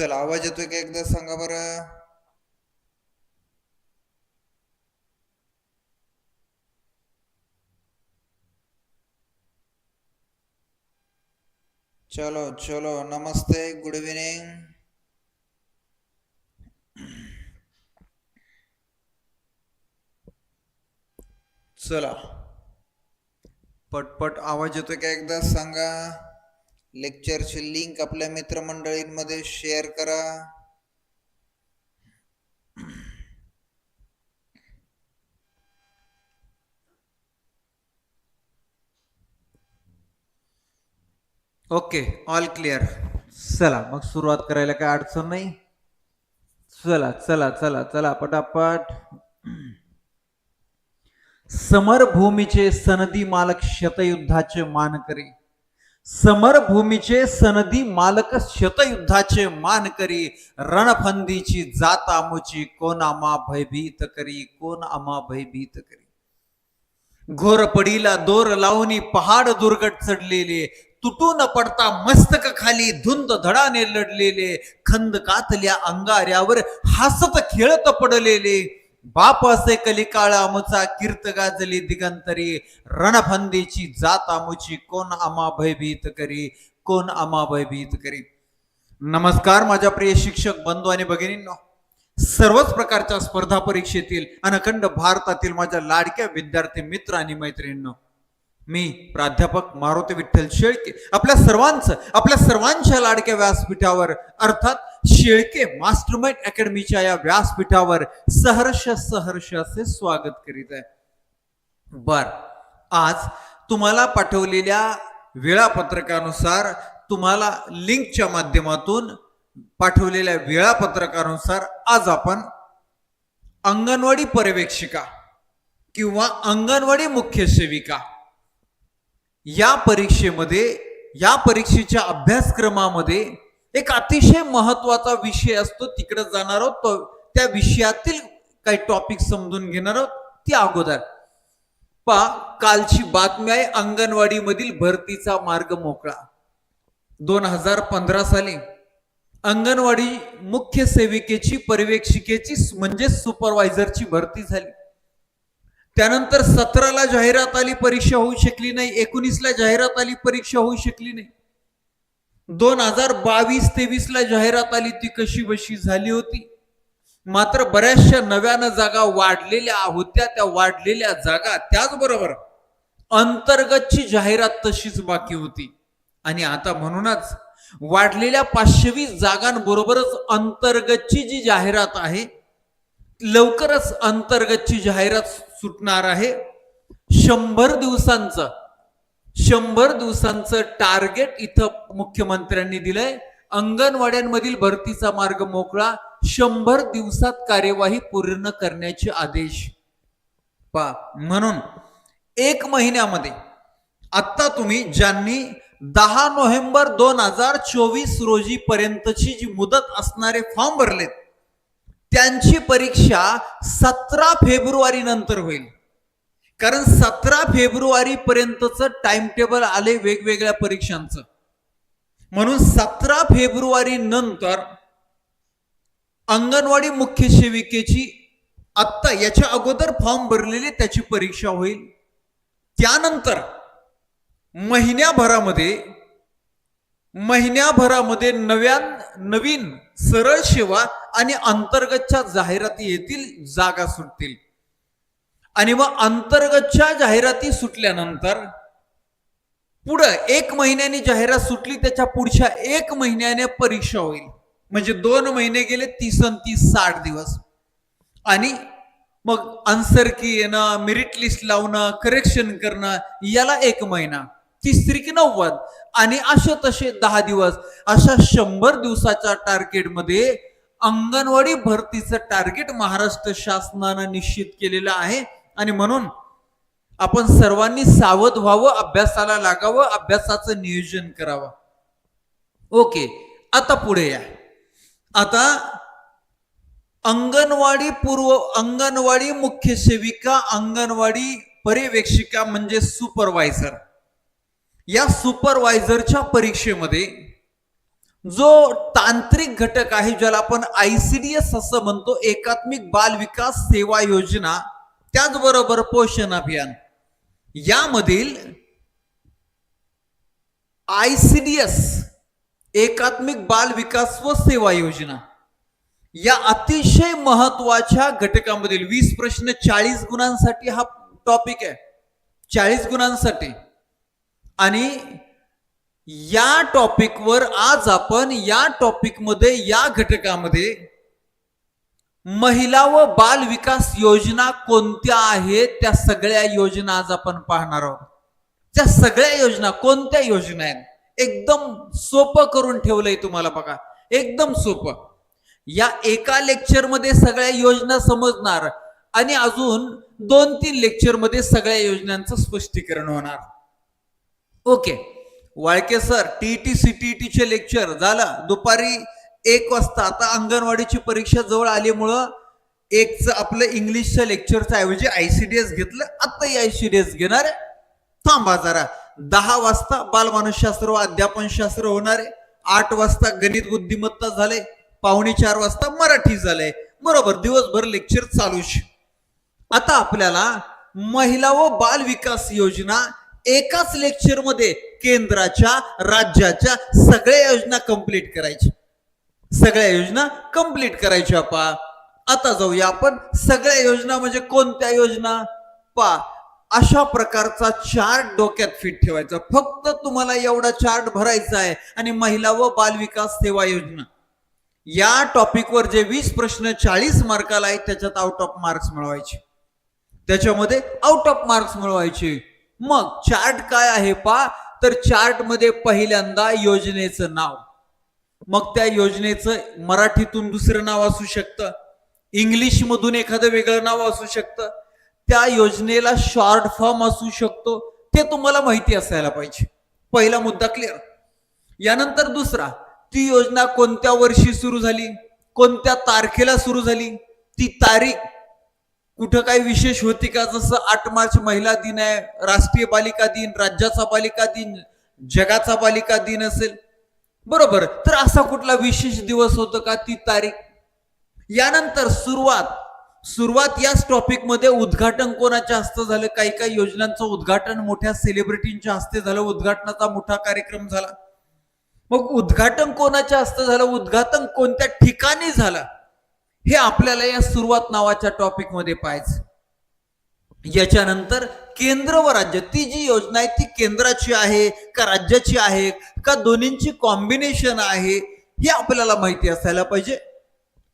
चल आवाज येतोय का एकदा सांगा बरं? चलो चलो नमस्ते गुड इव्हिनिंग. चला. पटपट आवाज येतोय का एकदा सांगा? लेक्चरची लिंक आपल्या मित्रमंडळींमध्ये शेअर करा. ओके ऑल क्लिअर चला मग सुरुवात करायला काय अडचण नाही. चला चला चला चला पटापट. समरभूमीचे सनदी मालक शतयुद्धाचे मानकरी. समरभूमीचे सनदी मालक शतयुद्धाचे मानकरी रणफंदीची जात आमुची कोण आमा भयभीत करी कोण आमा भयभीत करी. घोर पडीला दोर लावणी पहाड दुर्गट चढलेले तुटून पडता मस्तक खाली धुंद धडाने लढलेले खंद कातल्या अंगाऱ्यावर हसत खेळत पडलेले बाप असे कलिकाळ आमुचा कीर्त गाजली दिगंतरी रणफंदीची जात आमुची कोण आमा भयभीत करी कोण आमा भयभीत करी. नमस्कार माझ्या प्रिय शिक्षक बंधू आणि भगिनींनो. सर्वच प्रकारच्या स्पर्धा परीक्षेतील अनखंड भारतातील माझ्या लाडक्या विद्यार्थी मित्र आणि मैत्रिणींनो मी प्राध्यापक मारुती विठ्ठल शेळके आपल्या सर्वांचं आपल्या सर्वांच्या लाडक्या व्यासपीठावर अर्थात शेळके मास्टरमाइंड अकॅडमीच्या या व्यासपीठावर सहर्ष सहर्ष असे स्वागत करीत आहे. बर आज तुम्हाला पाठवलेल्या वेळापत्रकानुसार तुम्हाला लिंकच्या माध्यमातून पाठवलेल्या वेळापत्रकानुसार आज आपण अंगणवाडी पर्यवेक्षिका किंवा अंगणवाडी मुख्य सेविका या परीक्षेमध्ये या परीक्षेच्या अभ्यासक्रमामध्ये एक अतिशय महत्त्वाचा विषय असतो तिकडे जाणार आहोत तो त्या विषयातील काही टॉपिक समजून घेणार आहोत ती अगोदर. पा कालची बातमी आहे अंगणवाडीमधील भरतीचा मार्ग मोकळा. दोन हजार पंधरा साली अंगणवाडी मुख्य सेविकेची पर्यवेक्षिकेची म्हणजे सुपरवायझरची भरती झाली. त्यानंतर सतराला जाहिरात आली परीक्षा होऊ शकली नाही एकोणीसला जाहिरात आली परीक्षा होऊ शकली नाही. दोन हजार बावीस तेवीसला जाहिरात आली ती कशी बशी झाली होती? मात्र बऱ्याचशा नव्यानं जागा वाढलेल्या होत्या त्या वाढलेल्या जागा त्याचबरोबर अंतर्गतची जाहिरात तशीच बाकी होती. आणि आता म्हणूनच वाढलेल्या पाचशे वीस जागांबरोबरच अंतर्गतची जी जाहिरात आहे लवकरच अंतर्गतची जाहिरात सुटणार आहे. शंभर दिवसांचं शंभर दिवसांचं टार्गेट इथं मुख्यमंत्र्यांनी दिलंय. अंगणवाड्यांमधील भरतीचा मार्ग मोकळा. शंभर दिवसात कार्यवाही पूर्ण करण्याचे आदेश. पा म्हणून एक महिन्यामध्ये आत्ता तुम्ही ज्यांनी दहा नोव्हेंबर दोन हजार चोवीस रोजी पर्यंतची जी मुदत असणारे फॉर्म भरलेत त्यांची परीक्षा सतरा फेब्रुवारी नंतर होईल. कारण सतरा फेब्रुवारी पर्यंतच टाइम टेबल आले वेगवेगळ्या परीक्षांचं. म्हणून सतरा फेब्रुवारी नंतर अंगणवाडी मुख्य सेविकेची आत्ता याच्या अगोदर फॉर्म भरलेली त्याची परीक्षा होईल. त्यानंतर महिन्याभरामध्ये महिन्याभरामध्ये नव्या नवीन सरळ सेवा आणि अंतर्गतच्या जाहिराती येतील जागा सुटतील. आणि मग अंतर्गतच्या जाहिराती सुटल्यानंतर पुढं एक महिन्याने जाहिरात सुटली त्याच्या पुढच्या एक महिन्याने परीक्षा होईल. म्हणजे दोन महिने गेले तीस आणि तीस साठ दिवस. आणि मग आन्सर की येणं मेरिट लिस्ट लावणं करेक्शन करणं याला एक महिना. तिसरी की नव्वद. आणि असे तसे दहा दिवस. अशा शंभर दिवसाच्या टार्गेटमध्ये अंगणवाडी भरतीचं टार्गेट महाराष्ट्र शासनानं निश्चित केलेलं आहे. आणि म्हणून आपण सर्वांनी सावध व्हावं अभ्यासाला लागावं अभ्यासाचं नियोजन करावं. ओके आता पुढे या. आता अंगणवाडी पूर्व अंगणवाडी मुख्य सेविका अंगणवाडी पर्यवेक्षिका म्हणजे सुपरवायझर. या सुपरवायझरच्या परीक्षेमध्ये जो तांत्रिक घटक आहे ज्याला आपण आयसीडीएस असं म्हणतो एकात्मिक बाल विकास सेवा योजना त्याचबरोबर पोषण अभियान. यामधील आय सी डी एस एकात्मिक बाल विकास व सेवा योजना या अतिशय महत्त्वाच्या घटकामधील वीस प्रश्न चाळीस गुणांसाठी हा टॉपिक आहे. चाळीस गुणांसाठी. आणि या टॉपिकवर आज आपण या टॉपिकमध्ये या घटकामध्ये महिला व बाल विकास योजना कोणत्या आहेत? त्या सगळ्या योजना आज आपण पाहणार आहोत. त्या सगळ्या योजना कोणत्या योजना आहेत? एकदम सोपं करून ठेवलंय तुम्हाला बघा. एकदम सोपं. या एका लेक्चरमध्ये सगळ्या योजना समजणार आणि अजून दोन तीन लेक्चरमध्ये सगळ्या योजनांचं स्पष्टीकरण होणार. ओके. वाळके सर टीटी सीटीटीचे लेक्चर झालं. दुपारी एक वाजता. आता अंगणवाडीची परीक्षा जवळ आल्यामुळं एकच आपलं इंग्लिशच्या लेक्चरच्या ऐवजी आयसीडीएस घेतलं. आता आयसीडीएस घेणार थांबा जरा. दहा वाजता बालमानसशास्त्र व अध्यापनशास्त्र होणार आहे. आठ वाजता गणित बुद्धिमत्ता झाले पावणे चार वाजता मराठी झालंय. बरोबर दिवसभर लेक्चर चालूच. आता आपल्याला महिला व बाल विकास योजना एकाच लेक्चरमध्ये केंद्राच्या राज्याच्या सगळ्या योजना कंप्लीट करायची. सगळ्या योजना कंप्लीट करायच्या पा आता जाऊया आपण. सगळ्या योजना म्हणजे कोणत्या योजना? पा अशा प्रकारचा चार्ट डोक्यात फिट ठेवायचा. फक्त तुम्हाला एवढा चार्ट भरायचा आहे. आणि महिला व बाल विकास सेवा योजना. या टॉपिकवर जे वीस प्रश्न चाळीस मार्काला आहेत त्याच्यात आउट ऑफ मार्क्स मिळवायचे. त्याच्यामध्ये आउट ऑफ मार्क्स मिळवायचे. मग चार्ट काय आहे पा? तर चार्टमध्ये पहिल्यांदा योजनेचं नाव. मग त्या योजनेचं मराठीतून दुसरं नाव असू शकतं. इंग्लिश मधून एखादं वेगळं नाव असू शकतं. त्या योजनेला शॉर्ट फॉर्म असू शकतो. ते तुम्हाला माहिती असायला पाहिजे. पहिला मुद्दा क्लिअर यानंतर दुसरा ती योजना कोणत्या वर्षी सुरू झाली? कोणत्या तारखेला सुरू झाली? ती तारीख कुठं काही विशेष होती का? जसं आठ मार्च महिला दिन आहे राष्ट्रीय बालिका दिन राज्याचा बालिका दिन जगाचा बालिका दिन असेल. बरोबर. तर असा कुठला विशेष दिवस होतो का? ती तारीख. यानंतर सुरुवात. सुरुवात याच टॉपिकमध्ये उद्घाटन कोणाच्या हस्ते झालं? काही काही योजनांचं उद्घाटन मोठ्या सेलिब्रिटींच्या हस्ते झालं. उद्घाटनाचा मोठा कार्यक्रम झाला. मग उद्घाटन कोणाच्या हस्ते झालं? उद्घाटन कोणत्या ठिकाणी झालं? हे आपल्याला या सुरुवात नावाच्या टॉपिकमध्ये पाहायचं. याच्यानंतर केंद्र व राज्य ती जी योजना आहे ती केंद्राची आहे का राज्याची आहे का दोन्हींची कॉम्बिनेशन आहे हे आपल्याला माहिती असायला पाहिजे.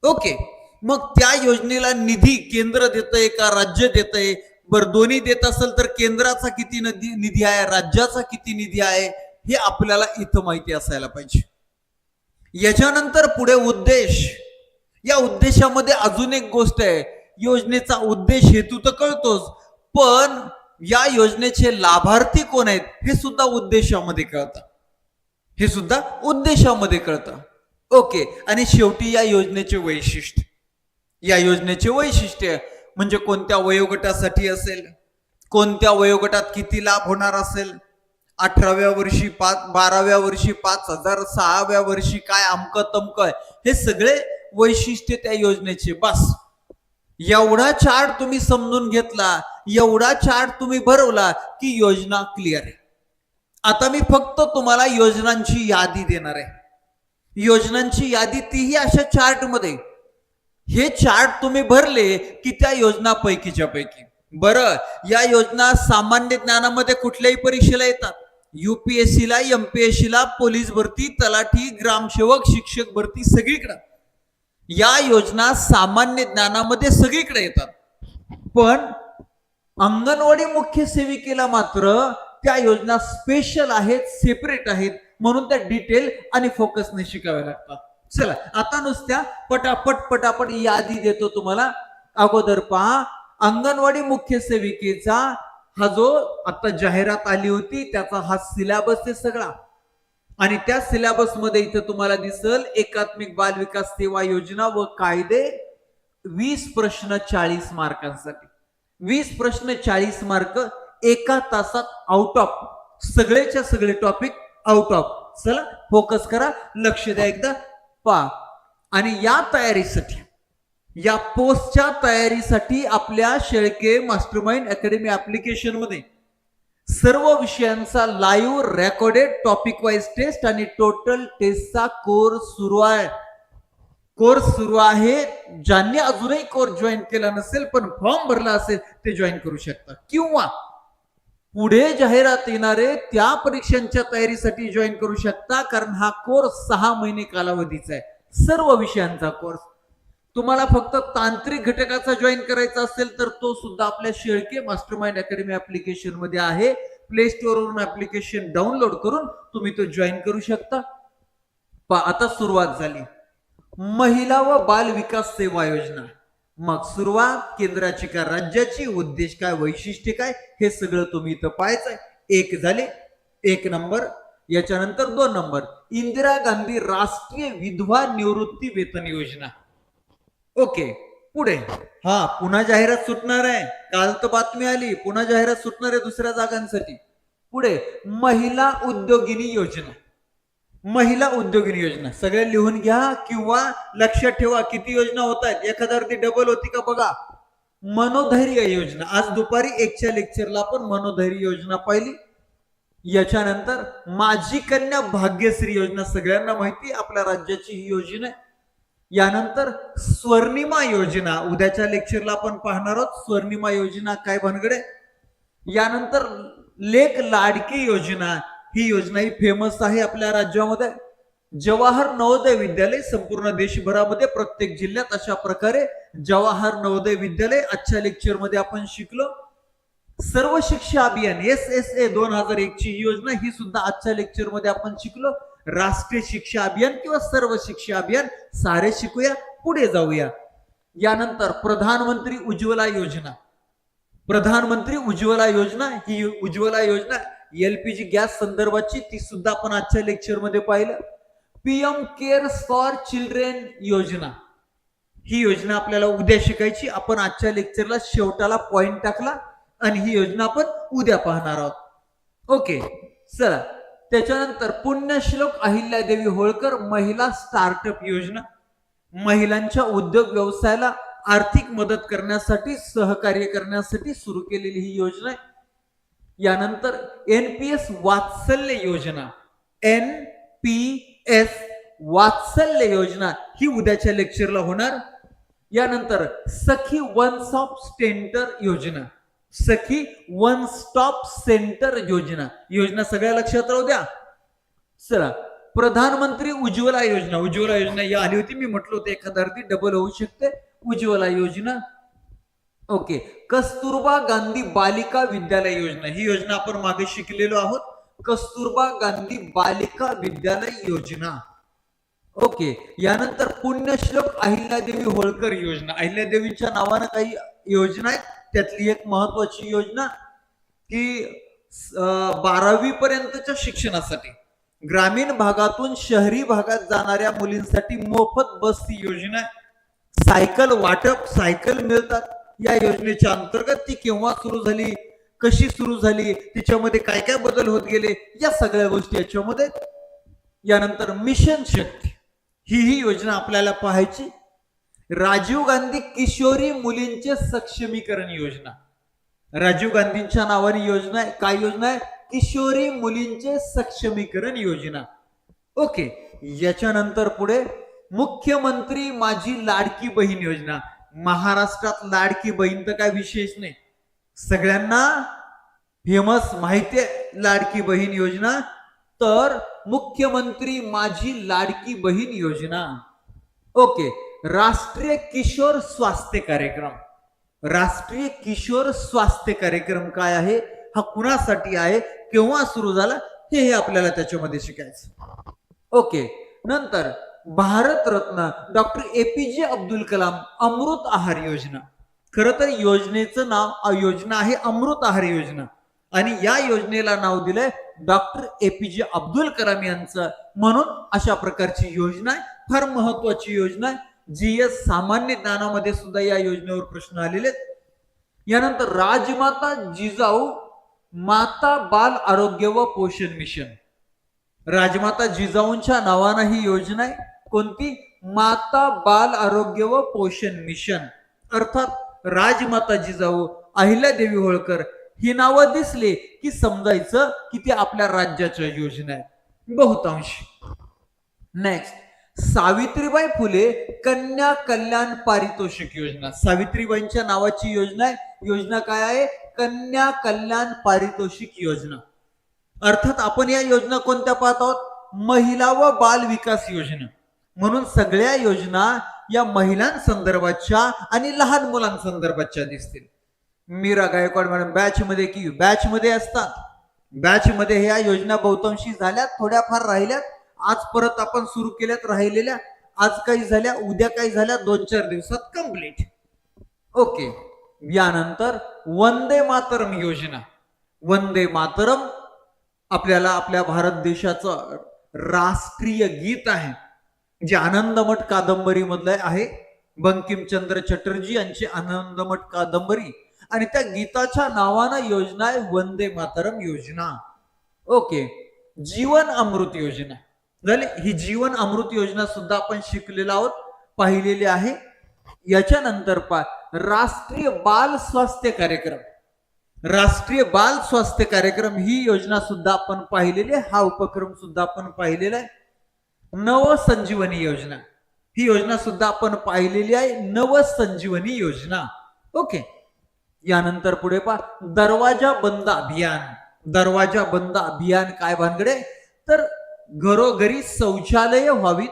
ओके. मग त्या योजनेला निधी केंद्र देतंय का राज्य देतंय? बरं दोन्ही देत असेल तर केंद्राचा किती निधी निधी आहे राज्याचा किती निधी आहे हे आपल्याला इथं माहिती असायला पाहिजे. याच्यानंतर पुढे उद्देश. या उद्देशामध्ये अजून एक गोष्ट आहे. योजनेचा उद्देश हेतू तर कळतोच पण या योजनेचे लाभार्थी कोण आहेत हे सुद्धा उद्देशामध्ये कळतं. हे सुद्धा उद्देशामध्ये कळतं. ओके आणि शेवटी या योजनेचे वैशिष्ट्य. या योजनेचे वैशिष्ट्य म्हणजे कोणत्या वयोगटासाठी असेल कोणत्या वयोगटात किती लाभ होणार असेल अठराव्या वर्षी पाच बाराव्या वर्षी पाच हजार सहाव्या वर्षी काय अमकं तमकं आहे हे सगळे वैशिष्ट्य त्या योजनेचे. बस. एवढा चार्ट तुम्ही समजून घेतला एवढा चार्ट तुम्ही भरवला की योजना क्लिअर आहे. आता मी फक्त तुम्हाला योजनांची यादी देणार आहे. योजनांची यादी तीही अशा चार्टमध्ये हे चार्ट तुम्ही भरले की त्या योजना पैकीच्या पैकी. बरं या योजना सामान्य ज्ञानामध्ये कुठल्याही परीक्षेला येतात. युपीएससी ला एमपीएससी ला पोलीस भरती तलाठी ग्रामसेवक शिक्षक भरती सगळीकडं. या योजना सामान्य ज्ञानामध्ये सगळीकडे येतात. पण अंगणवाडी मुख्य सेविकेला मात्र त्या योजना स्पेशल आहेत सेपरेट आहेत म्हणून त्या डिटेल आणि फोकसने शिकाव्या लागतात. चला आता नुसत्या पटापट पटापट यादी देतो तुम्हाला. अगोदर पहा अंगणवाडी मुख्य सेविकेचा हा जो आता जाहिरात आली होती त्याचा हा सिलेबस आहे सगळा. आणि त्या सिलेबसमध्ये इथं तुम्हाला दिसल एकात्मिक बाल विकास सेवा योजना व कायदे वीस प्रश्न चाळीस मार्कांसाठी. वीस प्रश्न चाळीस मार्क एका तासात आउट ऑफ सगळेच्या सगळे टॉपिक आउट ऑफ चला फोकस करा लक्ष द्या एकदा पा आणि या तयारीसाठी या पोस्टच्या तयारीसाठी आपल्या शेळके मास्टरमाइंड अकॅडमी ऍप्लिकेशनमध्ये सर्व विषयांचा live recorded topic wise test आणि टोटल टेस्टचा कोर्स सुरू आहे. कोर्स सुरू आहे. ज्यांनी अजूनही कोर्स जॉईन केला नसेल पण फॉर्म भरला असेल ते जॉईन करू शकता. किंवा पुढे जाहिरात येणारे त्या परीक्षांच्या तयारीसाठी जॉईन करू शकता कारण हा कोर्स सहा महिने कालावधीचा आहे. सर्व विषयांचा कोर्स तुम्हाला फक्त तांत्रिक घटकाचा जॉईन करायचा असेल तर तो सुद्धा आपल्या शेळके मास्टर माइंड अकॅडमी ऍप्लिकेशनमध्ये आहे. प्ले स्टोअरवरून ऍप्लिकेशन डाउनलोड करून तुम्ही तो जॉईन करू शकता. पा आता सुरुवात झाली. महिला व बाल विकास सेवा योजना. मग सुरुवात केंद्राची का राज्याची? उद्देश काय? वैशिष्ट्य काय? हे सगळं तुम्ही इथं पाहायचंय. एक झाले. एक नंबर. याच्यानंतर दोन नंबर. इंदिरा गांधी राष्ट्रीय विधवा निवृत्ती वेतन योजना. ओके पुढे. हा पुन्हा जाहिरात सुटणार आहे. काल तर बातमी आली पुन्हा जाहिरात सुटणार आहे दुसऱ्या जागांसाठी. पुढे महिला उद्योगिनी योजना. महिला उद्योगिनी योजना. सगळ्या लिहून घ्या किंवा लक्षात ठेवा किती योजना होत आहेत एखाद्या ती डबल होती का बघा. मनोधैर्य योजना. आज दुपारी एकच्या लेक्चरला आपण मनोधैर्य योजना पाहिली. याच्यानंतर माझी कन्या भाग्यश्री योजना सगळ्यांना माहिती आपल्या राज्याची ही योजना आहे. यानंतर स्वर्णिमा योजना उद्याच्या लेक्चरला आपण पाहणार आहोत. स्वर्णिमा योजना काय भानगडे? यानंतर लेक लाडकी योजना ही योजना ही फेमस आहे आपल्या राज्यामध्ये. जवाहर नवोदय विद्यालय संपूर्ण देशभरामध्ये प्रत्येक जिल्ह्यात अशा प्रकारे जवाहर नवोदय विद्यालय. आजच्या लेक्चरमध्ये आपण शिकलो. सर्व शिक्षा अभियान एस एस ए दोन हजार एक ची ही योजना ही सुद्धा आजच्या लेक्चरमध्ये आपण शिकलो. राष्ट्रीय शिक्षा अभियान किंवा सर्व शिक्षा अभियान सारे शिकूया पुढे जाऊया. यानंतर प्रधानमंत्री उज्ज्वला योजना. प्रधानमंत्री उज्ज्वला योजना ही उज्ज्वला योजना एलपीजी गॅस संदर्भाची ती सुद्धा आपण आजच्या लेक्चरमध्ये पाहिलं. पीएम केअर फॉर चिल्ड्रेन योजना. ही योजना आपल्याला उद्या शिकायची. आपण आजच्या लेक्चरला शेवटाला पॉइंट टाकला आणि ही योजना आपण उद्या पाहणार आहोत. ओके चला. त्याच्यानंतर पुण्यश्लोक अहिल्यादेवी होळकर महिला स्टार्टअप योजना. महिलांच्या उद्योग व्यवसायाला आर्थिक मदत करण्यासाठी सहकार्य करण्यासाठी सुरू केलेली ही योजना आहे. यानंतर एन पी एस वात्सल्य योजना. एन पी एस वात्सल्य योजना ही उद्याच्या लेक्चरला होणार. यानंतर सखी वन स्टॉप सेंटर योजना. सखी वन स्टॉप सेंटर योजना. योजना सगळ्या लक्षात राहू द्या. चला प्रधानमंत्री उज्ज्वला योजना. उज्ज्वला योजना या आली होती. मी म्हटलं होतं एखादा अर्थी डबल होऊ शकते. उज्ज्वला योजना. ओके कस्तुरबा गांधी बालिका विद्यालय योजना. ही योजना आपण मागे शिकलेलो आहोत. कस्तुरबा गांधी बालिका विद्यालय योजना. ओके यानंतर पुण्यश्लोक अहिल्यादेवी होळकर योजना. अहिल्यादेवीच्या नावानं काही योजना आहेत. त्यातली एक महत्वाची योजना की बारावी पर्यंतच्या शिक्षणासाठी ग्रामीण भागातून शहरी भागात जाणाऱ्या मुलींसाठी मोफत बस ही योजना सायकल वाटप सायकल मिळतात. या योजनेच्या अंतर्गत ती केव्हा सुरू झाली कशी सुरू झाली तिच्यामध्ये काय काय बदल होत गेले या सगळ्या गोष्टी याच्यामध्ये यानंतर मिशन शक्ती ही ही योजना आपल्याला पाहायची. राजीव गांधी किशोरी मुलींचे सक्षमीकरण योजना. राजीव गांधींच्या नावाने योजना आहे. काय योजना आहे? किशोरी मुलींचे सक्षमीकरण योजना. ओके याच्यानंतर पुढे मुख्यमंत्री माझी लाडकी बहीण योजना. महाराष्ट्रात लाडकी बहीण तर काय विशेष नाही. सगळ्यांना फेमस माहिती आहे लाडकी बहीण योजना. तर मुख्यमंत्री माझी लाडकी बहीण योजना. ओके राष्ट्रीय किशोर स्वास्थ्य कार्यक्रम. राष्ट्रीय किशोर स्वास्थ्य कार्यक्रम काय आहे? हा कुणासाठी आहे? केव्हा सुरू झाला? हे हे आपल्याला त्याच्यामध्ये शिकायचं. ओके. नंतर भारतरत्न डॉक्टर एपीजे अब्दुल कलाम अमृत आहार योजना. खर तर योजनेचं नाव योजना आहे अमृत आहार योजना. आणि या योजनेला नाव दिलंय डॉक्टर एपीजे अब्दुल कलाम यांचं. म्हणून अशा प्रकारची योजना आहे. फार महत्वाची योजना आहे. जीएस सामान्य ज्ञानामध्ये सुद्धा या योजनेवर प्रश्न आलेले आहेत. यानंतर राजमाता जिजाऊ माता बाल आरोग्य व पोषण मिशन. राजमाता जिजाऊंच्या नावानं ही योजना आहे. कोणती? माता बाल आरोग्य व पोषण मिशन. अर्थात राजमाता जिजाऊ अहिल्यादेवी होळकर ही नावं दिसली की समजायचं की ती आपल्या राज्याच्या योजना आहेत. बहुतांश. नेक्स्ट सावित्रीबाई फुले कन्या कल्याण पारितोषिक योजना. सावित्रीबाईंच्या नावाची योजना आहे. योजना काय आहे? कन्या कल्याण पारितोषिक योजना. अर्थात आपण या योजना कोणत्या पाहत आहोत? महिला व बाल विकास योजना. म्हणून सगळ्या योजना या महिलांसंदर्भाच्या आणि लहान मुलांसंदर्भाच्या दिसतील. मीरा गायकवाड मॅडम बॅच मध्ये की बॅच मध्ये असतात? बॅच मध्ये ह्या योजना बहुतांशी झाल्यात थोड्याफार राहिल्यात. आज परत आपण सुरू केल्यात राहिलेल्या आज काही झाल्या उद्या काही झाल्या दोन चार दिवसात कंप्लीट ओके यानंतर वंदे मातरम योजना. वंदे मातरम आपल्याला आपल्या भारत देशाचं राष्ट्रीय गीत आहे. जे आनंदमठ कादंबरी मधलं आहे. बंकिमचंद्र चटर्जी यांची आनंदमठ कादंबरी. आणि त्या गीताच्या नावानं योजना आहे वंदे मातरम योजना. ओके जीवन अमृत योजना. झाले. ही जीवन अमृत योजना सुद्धा आपण शिकलेलो आहोत पाहिलेली आहे. याच्यानंतर पा राष्ट्रीय बाल स्वास्थ्य कार्यक्रम. राष्ट्रीय बाल स्वास्थ्य कार्यक्रम ही योजना सुद्धा आपण पाहिलेली आहे. हा उपक्रम सुद्धा आपण पाहिलेला आहे. नव संजीवनी योजना. ही योजना सुद्धा आपण पाहिलेली आहे. नव संजीवनी योजना. ओके. यानंतर पुढे पा दरवाजा बंद अभियान. दरवाजा बंद अभियान काय भानगडे? तर घरोघरी शौचालय व्हावीत.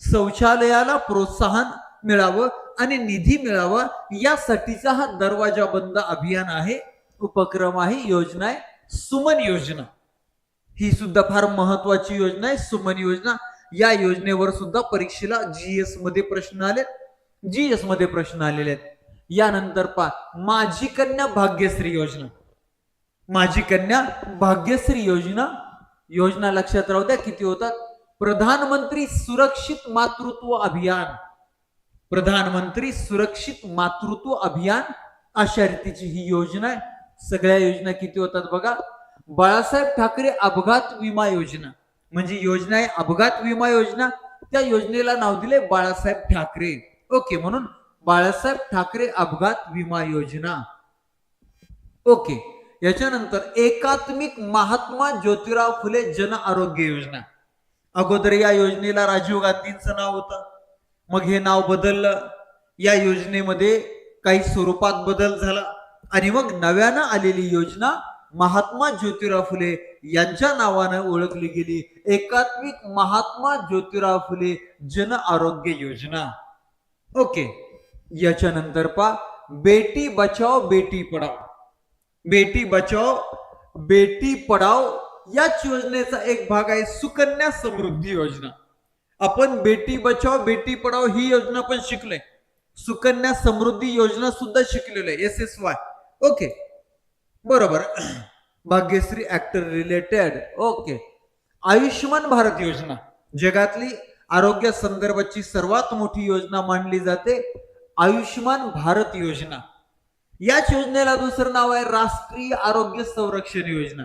शौचालयाला प्रोत्साहन मिळावं आणि निधी मिळावा यासाठीचा हा दरवाजा बंद अभियान आहे उपक्रम आहे योजना आहे सुमन योजना. ही सुद्धा फार महत्वाची योजना आहे सुमन योजना. या योजनेवर सुद्धा परीक्षेला जीएसमध्ये प्रश्न आले जीएसमध्ये प्रश्न आलेले आहेत. यानंतर पा माझी कन्या भाग्यश्री योजना. माझी कन्या भाग्यश्री योजना योजना लक्षात राहू द्या किती होतात? प्रधानमंत्री सुरक्षित मातृत्व अभियान. प्रधानमंत्री सुरक्षित मातृत्व अभियान अशा रीतीची ही योजना आहे. सगळ्या योजना किती होतात बघा? बाळासाहेब ठाकरे अपघात विमा योजना. म्हणजे योजना आहे अपघात विमा योजना. त्या योजनेला नाव दिले बाळासाहेब ठाकरे. ओके म्हणून बाळासाहेब ठाकरे अपघात विमा योजना. ओके. याच्यानंतर एकात्मिक महात्मा ज्योतिराव फुले जन आरोग्य योजना. अगोदर या योजनेला राजीव गांधींचं नाव होतं. मग हे नाव बदललं. या योजनेमध्ये काही स्वरूपात बदल झाला. आणि मग नव्यानं आलेली योजना महात्मा ज्योतिराव फुले यांच्या नावानं ओळखली गेली. एकात्मिक महात्मा ज्योतिराव फुले जन आरोग्य योजना. ओके. याच्यानंतर पा बेटी बचाओ बेटी पढाओ. बेटी बचाओ बेटी पढाओ याच योजनेचा एक भाग आहे सुकन्या समृद्धी योजना. आपण बेटी बचाओ बेटी पढाओ ही योजना पण शिकलोय. सुकन्या समृद्धी योजना सुद्धा शिकलेलो आहे एस एस वाय ओके बरोबर. Bhagyashree actor related okay Ayushman Bharat Yojana. जगातली आरोग्य संदर्भाची सर्वात मोठी योजना मानली जाते. आयुष्यमान भारत योजना. याच योजनेला दुसरं नाव आहे राष्ट्रीय आरोग्य संरक्षण योजना.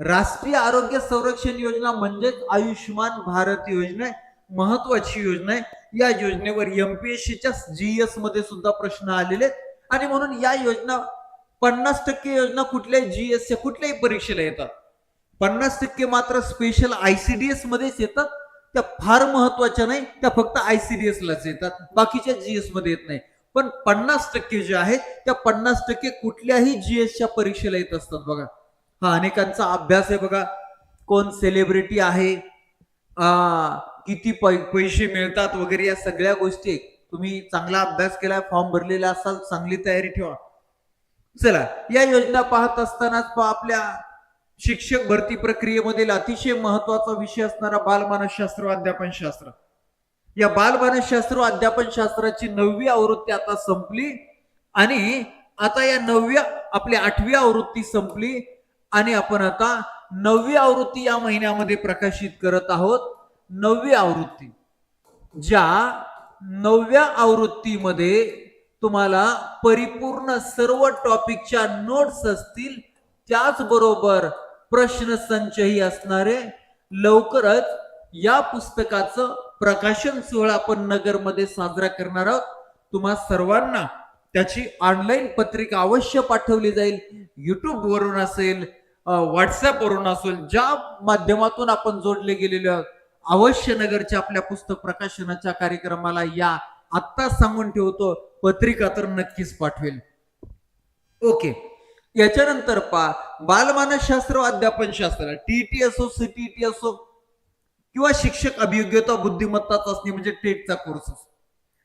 राष्ट्रीय आरोग्य संरक्षण योजना म्हणजेच आयुष्यमान भारत योजना महत्वाची योजना आहे. या योजनेवर एमपीएससीच्या जीएसमध्ये सुद्धा प्रश्न आलेले आहेत. आणि म्हणून या योजना पन्नास टक्के योजना कुठल्याही जीएसच्या कुठल्याही परीक्षेला येतात. पन्नास टक्के मात्र स्पेशल आयसीडीएस मध्येच येतात. त्या फार महत्त्वाच्या नाही त्या फक्त आयसीडीएस लाच येतात. बाकीच्या जीएसमध्ये येत नाही. पण पन्नास टक्के जे आहेत त्या पन्नास टक्के कुठल्याही जीएसच्या परीक्षेला येत असतात बघा. हा अनेकांचा अभ्यास आहे बघा. कोण सेलिब्रिटी आहे? किती पै पैसे मिळतात वगैरे या सगळ्या गोष्टी तुम्ही चांगला अभ्यास केला फॉर्म भरलेला असाल चांगली तयारी ठेवा. चला या योजना पाहत असतानाच आपल्या शिक्षक भरती प्रक्रियेमधील अतिशय महत्त्वाचा विषय असणारा बालमानसशास्त्र व अध्यापन शास्त्र या बालमानसशास्त्र अध्यापन शास्त्राची नववी आवृत्ती आता संपली आणि आता या नवव्या आपली आठवी आवृत्ती संपली आणि आपण आता नववी आवृत्ती या महिन्यामध्ये प्रकाशित करत आहोत. नववी आवृत्ती. ज्या नवव्या आवृत्तीमध्ये तुम्हाला परिपूर्ण सर्व टॉपिकच्या नोट्स असतील त्याचबरोबर प्रश्न संचही असणारे लवकरच या पुस्तकाचं प्रकाशन सोहळा आपण नगरमध्ये साजरा करणार आहोत. तुम्हा सर्वांना त्याची ऑनलाईन पत्रिका अवश्य पाठवली जाईल. युट्यूब वरून असेल व्हॉट्सअप वरून असेल ज्या माध्यमातून आपण जोडले गेलेले आहोत अवश्य नगरच्या आपल्या पुस्तक प्रकाशनाच्या कार्यक्रमाला या. आत्ताच सांगून ठेवतो पत्रिका तर नक्कीच पाठवेल. ओके. याच्यानंतर पा बालमानसशास्त्र व अध्यापन शास्त्र टी असो टी असो किंवा शिक्षक अभियोग्यता बुद्धिमत्ता चाचणी म्हणजे टेटचा कोर्स असतो.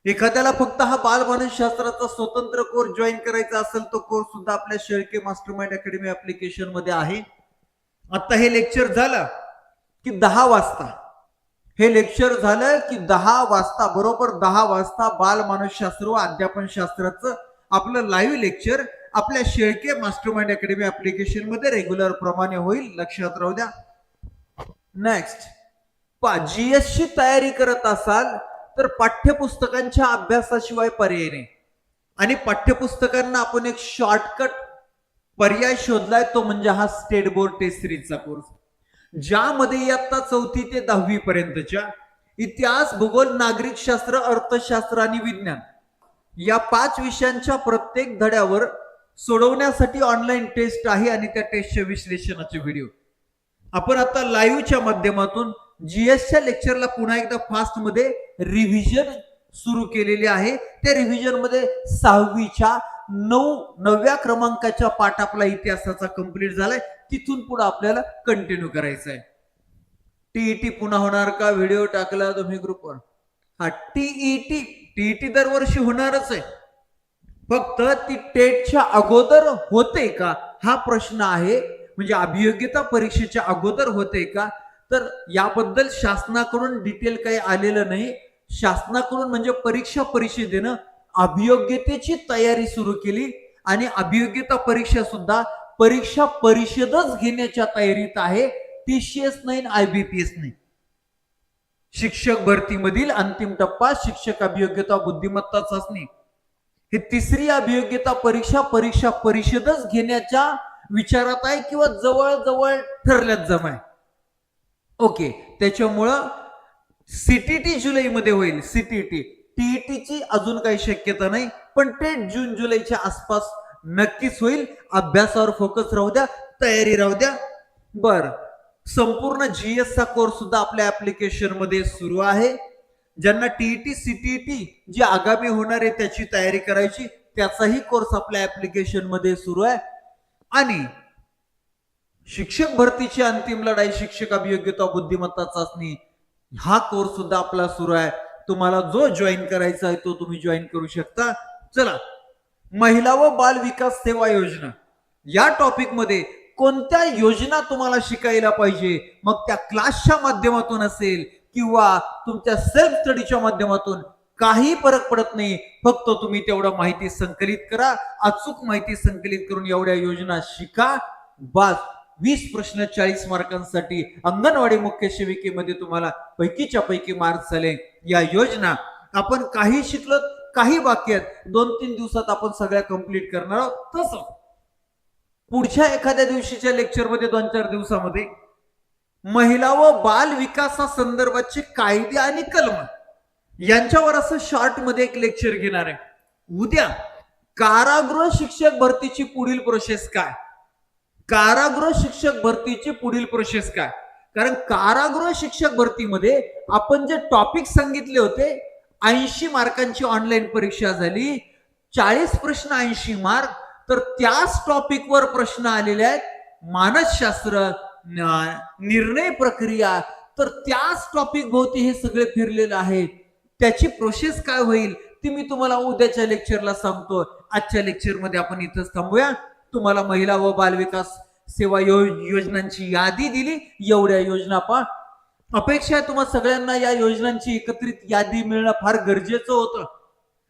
एखाद्याला फक्त हा बालमानसशास्त्राचा स्वतंत्र कोर्स जॉईन करायचा असेल तो कोर्स सुद्धा आपल्या शेळके मास्टर माइंड अकॅडमी ऍप्लिकेशनमध्ये आहे. आता हे लेक्चर झालं की दहा वाजता. हे लेक्चर झालं की दहा वाजता बरोबर दहा वाजता बालमानसशास्त्र व अध्यापन शास्त्राचं आपलं लाईव्ह लेक्चर आपल्या शेळके मास्टर माइंड अकॅडमी ऍप्लिकेशनमध्ये रेग्युलर प्रमाणे होईल. लक्षात राहू द्या. नेक्स्ट जीएसची तयारी करत असाल तर पाठ्यपुस्तकांच्या अभ्यासाशिवाय पर्याय नाही. आणि पाठ्यपुस्तकांना आपण एक शॉर्टकट पर्याय शोधलाय तो म्हणजे हा स्टेट बोर्ड टेस्ट सिरीजचा कोर्स ज्यामध्ये इयत्ता चौथी ते दहावी पर्यंतच्या इतिहास भूगोल नागरिक शास्त्र अर्थशास्त्र आणि विज्ञान या पाच विषयांच्या प्रत्येक धड्यावर सोडवण्यासाठी ऑनलाईन टेस्ट आहे आणि त्या टेस्टच्या विश्लेषणाचे व्हिडिओ आपण आता लाईव्हच्या माध्यमातून जीएसच्या लेक्चरला पुन्हा एकदा फास्टमध्ये रिव्हिजन सुरू केलेली आहे. त्या रिव्हिजनमध्ये सहावीच्या नऊ नवव्या क्रमांकाच्या पाठ आपला इतिहासाचा कंप्लीट झालाय. तिथून पुढे आपल्याला कंटिन्यू करायचं आहे टीईटी पुन्हा होणार का? व्हिडिओ टाकला तुम्ही ग्रुपवर हा टीईटी टीईटी दरवर्षी होणारच आहे. फक्त ती टेटच्या अगोदर होते का? हा प्रश्न आहे. म्हणजे अभियोग्यता परीक्षेच्या अगोदर होते का? तर याबद्दल शासनाकडून डिटेल काही आलेलं नाही. शासनाकडून म्हणजे परीक्षा परिषदेनं अभियोग्यतेची तयारी सुरू केली आणि अभियोग्यता परीक्षा सुद्धा परीक्षा परिषदच घेण्याच्या तयारीत आहे. टीसीएस नाही आय बी पी एस नाही. शिक्षक भरतीमधील अंतिम टप्पा शिक्षक अभियोग्यता बुद्धिमत्ता चाचणी. ही तिसरी अभियोग्यता परीक्षा परीक्षा परिषदच घेण्याच्या विचारात आहे किंवा जवळ जवळ ठरल्यात जमाय ओके त्याच्यामुळं सीटीटी जुलैमध्ये होईल सीटीटी टीईटीची अजून काही शक्यता नाही पण ते जून जुलैच्या आसपास नक्कीच होईल. अभ्यासावर फोकस राहू द्या तयारी राहू द्या. बर संपूर्ण जीएस चा कोर्स सुद्धा आपल्या ऍप्लिकेशनमध्ये सुरू आहे. ज्यांना टीईटी सीटीईटी जी आगामी होणार आहे त्याची तयारी करायची त्याचाही कोर्स आपल्या ऍप्लिकेशनमध्ये सुरू आहे. आणि शिक्षक भरतीची अंतिम लढाई शिक्षक अभियोग्यता बुद्धिमत्ता चाचणी हा कोर्स सुद्धा आपला सुरू आहे. तुम्हाला जो जॉईन करायचा आहे तो तुम्ही जॉईन करू शकता. चला महिला व बाल विकास सेवा योजना. या टॉपिकमध्ये कोणत्या योजना तुम्हाला शिकायला पाहिजे? मग त्या क्लासच्या माध्यमातून असेल किंवा तुमच्या सेल्फ स्टडीच्या माध्यमातून काही फरक पडत नाही. फक्त तुम्ही तेवढं माहिती संकलित करा. अचूक माहिती संकलित करून एवढ्या योजना शिका. बस. वीस प्रश्न चाळीस मार्कांसाठी अंगणवाडी मुख्य सेविकेमध्ये तुम्हाला पैकीच्या पैकी मार्क झाले. या योजना आपण काही शिकलो काही बाकी आहेत. दोन तीन दिवसात आपण सगळ्या कंप्लीट करणार आहोत. तसं. पुढच्या एखाद्या दिवशीच्या लेक्चरमध्ये दोन चार दिवसामध्ये महिला व बाल विकासासंदर्भातचे कायदे आणि कलम. यांच्यावर असं शॉर्टमध्ये एक लेक्चर घेणार आहे. उद्या कारागृह शिक्षक भरतीची पुढील प्रोसेस काय? कारागृह शिक्षक भरतीची पुढील प्रोसेस काय? कारण कारागृह शिक्षक भरतीमध्ये आपण जे टॉपिक सांगितले होते ऐंशी मार्कांची ऑनलाईन परीक्षा झाली चाळीस प्रश्न ऐंशी मार्क तर त्याच टॉपिकवर प्रश्न आलेले आहेत मानसशास्त्र निर्णय प्रक्रिया तर त्याच टॉपिक भोवती हे सगळे फिरलेलं आहे त्याची प्रोसेस काय होईल ती मी तुम्हाला उद्याच्या लेक्चरला सांगतो. आजच्या लेक्चरमध्ये आपण इथंच थांबूया. तुम्हाला महिला व बालविकास सेवा यो योजनांची यादी दिली. एवढ्या योजना पा अपेक्षा आहे तुम्हाला सगळ्यांना या योजनांची एकत्रित यादी मिळणं फार गरजेचं होतं.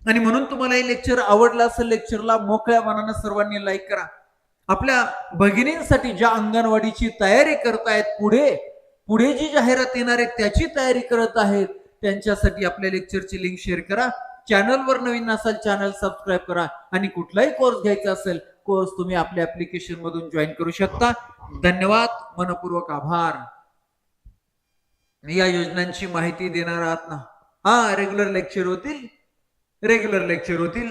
आणि म्हणून तुम्हाला हे लेक्चर आवडलं असेल लेक्चरला मोकळ्या मनानं सर्वांनी लाईक करा. आपल्या भगिनींसाठी ज्या अंगणवाडीची तयारी करतायत पुढे पुढे जी जाहिरात येणार आहे त्याची तयारी करत आहेत त्यांच्यासाठी आपल्या लेक्चरची लिंक शेअर करा. चॅनलवर नवीन असाल चॅनल सबस्क्राईब करा. आणि कुठलाही कोर्स घ्यायचा असेल कोर्स तुम्ही आपल्या ऍप्लिकेशन मधून जॉईन करू शकता. धन्यवाद. मनपूर्वक आभार. या योजनांची माहिती देणार आहात ना? हा रेग्युलर लेक्चर होतील. रेग्युलर लेक्चर होतील.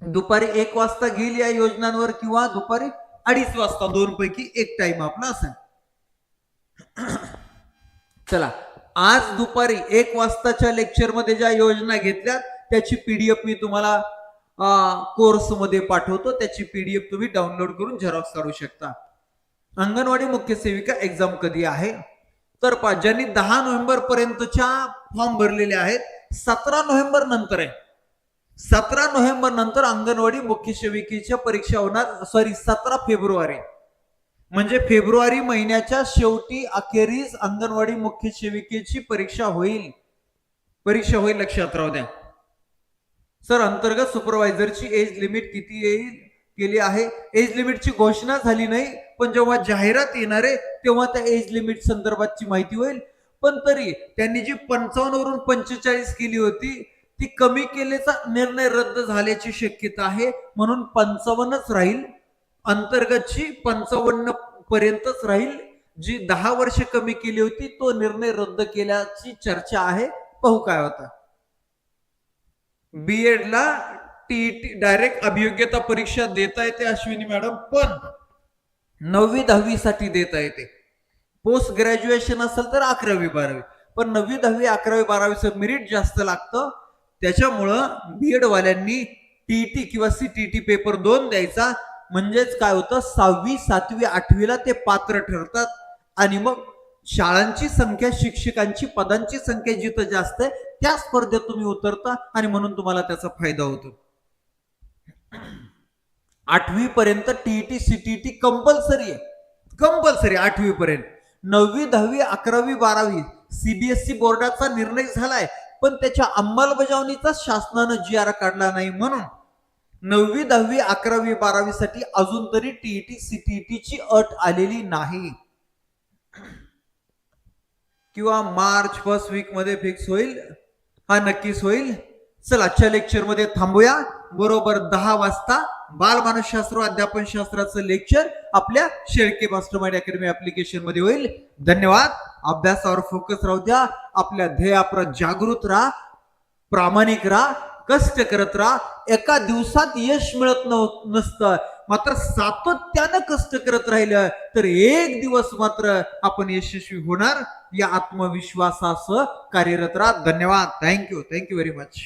दुपारी एक वाजता घेईल या योजनांवर किंवा दुपारी अडीच वाजता दोन पैकी एक टाइम आपला असेल. चला आज दुपारी एक वाजताच्या लेक्चरमध्ये ज्या योजना घेतल्या त्याची पीडीएफ मी तुम्हाला कोर्समध्ये पाठवतो. त्याची पीडीएफ तुम्ही डाउनलोड करून झेरॉक्स काढू शकता. अंगणवाडी मुख्य सेविका एक्झाम कधी आहे? तर पहा ज्यांनी दहा नोव्हेंबर पर्यंतच्या फॉर्म भरलेले आहेत सतरा नोव्हेंबर नंतर आहे. सतरा नोव्हेंबर नंतर अंगणवाडी मुख्य सेविकेच्या परीक्षा होणार सॉरी सतरा फेब्रुवारी. म्हणजे फेब्रुवारी महिन्याच्या शेवटी अखेरीस अंगणवाडी मुख्य सेविकेची परीक्षा होईल. परीक्षा होईल लक्षात राहू द्या. सर अंतर्गत सुपरवायझरची एज लिमिट किती येईल केली आहे? एज लिमिटची घोषणा झाली नाही पण जेव्हा जाहिरात येणार आहे तेव्हा त्या एज लिमिट संदर्भातची माहिती होईल. पण तरी त्यांनी जी पंचावन्न वरून पंचेचाळीस केली होती ती कमी केल्याचा निर्णय रद्द झाल्याची शक्यता आहे म्हणून पंचावन्नच राहील. अंतर्गतची पंचावन्न पर्यंतच राहील. जी दहा वर्ष कमी केली होती तो निर्णय रद्द केल्याची चर्चा आहे. पाहू काय होता. बीएड ला टी डायरेक्ट अभियोग्यता परीक्षा देता येते अश्विनी मॅडम पण नववी दहावीसाठी देता येते. पोस्ट ग्रॅज्युएशन असेल तर अकरावी बारावी. पण नववी दहावी अकरावी बारावीचं मेरिट जास्त लागतं. त्याच्यामुळं बीएड वाल्यांनी टी किंवा सी टी टी पेपर दोन द्यायचा. म्हणजेच काय होतं? सहावी सातवी आठवीला ते पात्र ठरतात. आणि मग शाळांची संख्या शिक्षकांची पदांची संख्या जिथं जास्त आहे त्या स्पर्धेत तुम्ही उतरता आणि म्हणून तुम्हाला त्याचा फायदा होतो. आठवी पर्यंत टीईटी सीटीटी कंपल्सरी आहे. कंपल्सरी आठवी पर्यंत नववी दहावी अकरावी बारावी सीबीएसई बोर्डाचा निर्णय झालाय पण त्याच्या अंमलबजावणीचा शासनानं जी आर काढला नाही म्हणून. नववी दहावी अकरावी बारावी साठी अजून तरी टीईटी सीटीटी ची अट आलेली नाही. किंवा मार्च फर्स्ट वीकमध्ये फिक्स होईल. हा नक्कीच होईल. चला आजच्या लेक्चरमध्ये थांबूया. बरोबर दहा वाजता बालमानसशास्त्र अध्यापन शास्त्राचं लेक्चर आपल्या शेळके मास्टर माइंड अकॅडमी ऍप्लिकेशनमध्ये होईल. धन्यवाद. अभ्यासावर फोकस राहू द्या. आपल्या ध्येयाप्रत जागृत राहा. प्रामाणिक राहा. कष्ट करत राहा. एका दिवसात यश मिळत नसतं. मात्र सातत्यानं कष्ट करत राहिलं तर एक दिवस मात्र आपण यशस्वी होणार या आत्मविश्वासासह कार्यरत राहा. धन्यवाद. Thank you thank you very much